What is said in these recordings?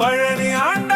பழனி ஆண்டவர்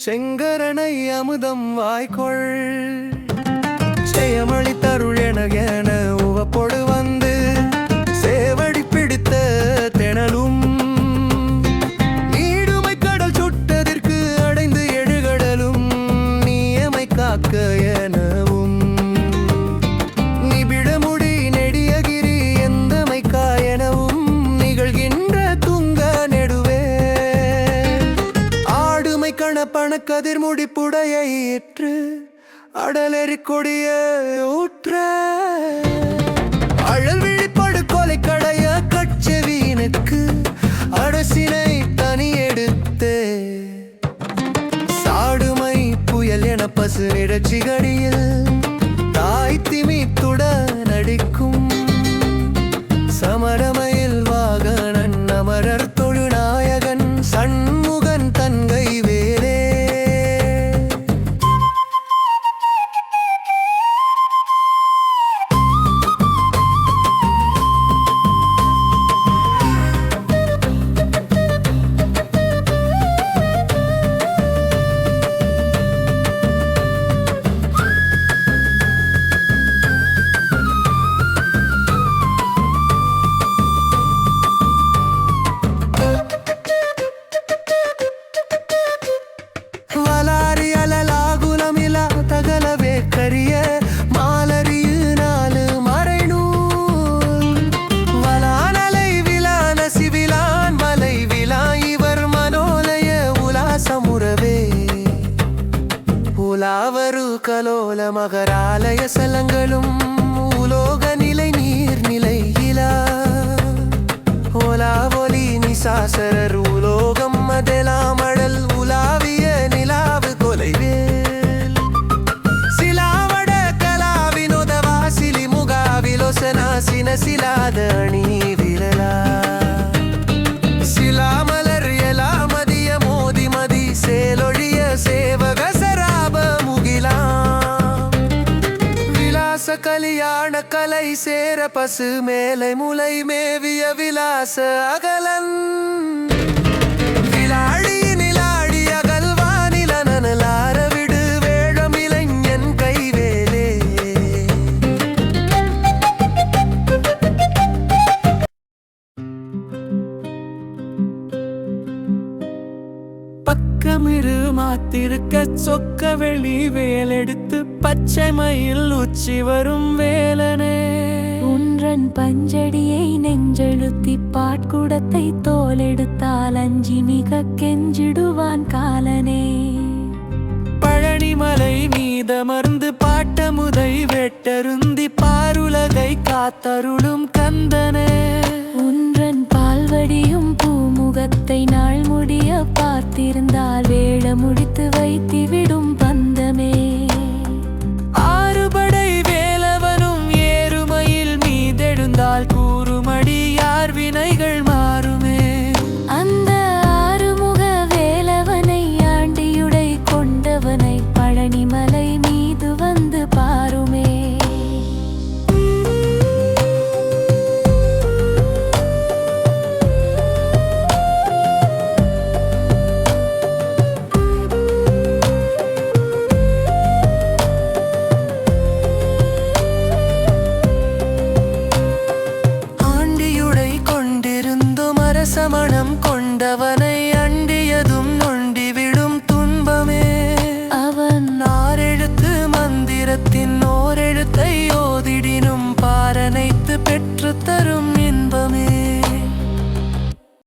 அழுத்தீடு செங்கரனை அமுதம் வாய்க்கொள் செயமளி தருள் என என உவப்பொடு கதிர் முடிப்புடைய ஏற்று அடலெறி கொடிய ஊற்ற. அழல் விழிப்படு கொலை கடைய கட்சவீனுக்கு அரசினை தனி எடுத்தே. சாடுமை புயல் என பசு நிறச்சிகடியில் வலாரி அலலாகுலமில தகலவே கரிய மாலரியு நாலு மறைநூல். வலானலை விலான சிவிலான் மலை விலா இவர் மனோலய உலாசமுறவே. உலாவரு கலோல மகராலய சலங்களும் உலோக நிலை நீர் நிலை இலா ஓலா ஒலி நிசாசரர் உலோகம் அதெல்லாம் மனசிலாத சின அணி விரலா? சிலாமலர் எலா மதிய மோதி மதி சேலொழிய சேவக சராப முகிலாம் விலாச கலியாண கலை சேர பசு மேலை முலை மேவிய விலாச அகலன்? பக்கமிரு மாத்திருக்க சொக்க வெளி வேலெடுத்து பச்சை மயில் உச்சி வரும் வேலனே. உன்றன் பஞ்சடியை நெஞ்செழுத்தி பாட்குடத்தை தோலெடுத்தால் அஞ்சி மிக கெஞ்சிடுவான் காலனே. பழனிமலை மீதமர்ந்து பாட்டமுதை வெட்டருந்தி பாருலகை காத்தருளும் கந்தனே. ஆண்டியுடை கொண்டிருந்தும் அரசமணம்